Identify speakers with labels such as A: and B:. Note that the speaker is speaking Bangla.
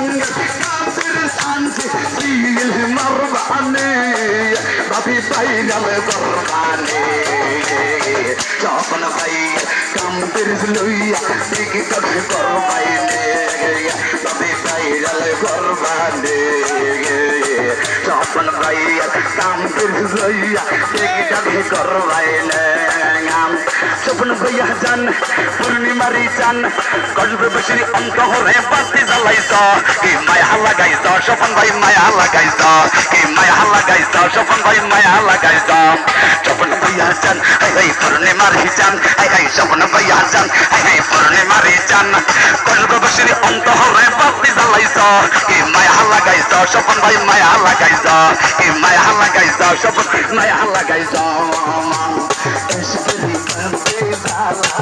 A: عني غفرت عنك في المربعني ربي بين القرباني شاطنا بي كم برزلوية بيك تبشي قرباني ربي بين القرباني شاطنا بي كم برزلوية بيك تبشي قرباني স্বপ্ন ভাইয়া যান পূর্ণিমারি চান গল্পে বসির অন্ত হরে বাতি জ্বালাইছ। কি মায়া লাগাইছ, স্বপন ভাই মায়া লাগাইছ। কি মায়া লাগাইছ, স্বপন ভাই মায়া লাগাইছ। স্বপন ভাইয়া যান হাই হাই পূর্ণিমারি চান। হাই হাই স্বপ্ন ভাইয়া যান হাই হাই পূর্ণিমারি চান। গল্পে বসির অন্ত হরে বাতি জ্বালাইছ। কি মায়া লাগাইছ, স্বপন ভাই মায়া লাগাইছ। কি মায়া লাগাইছ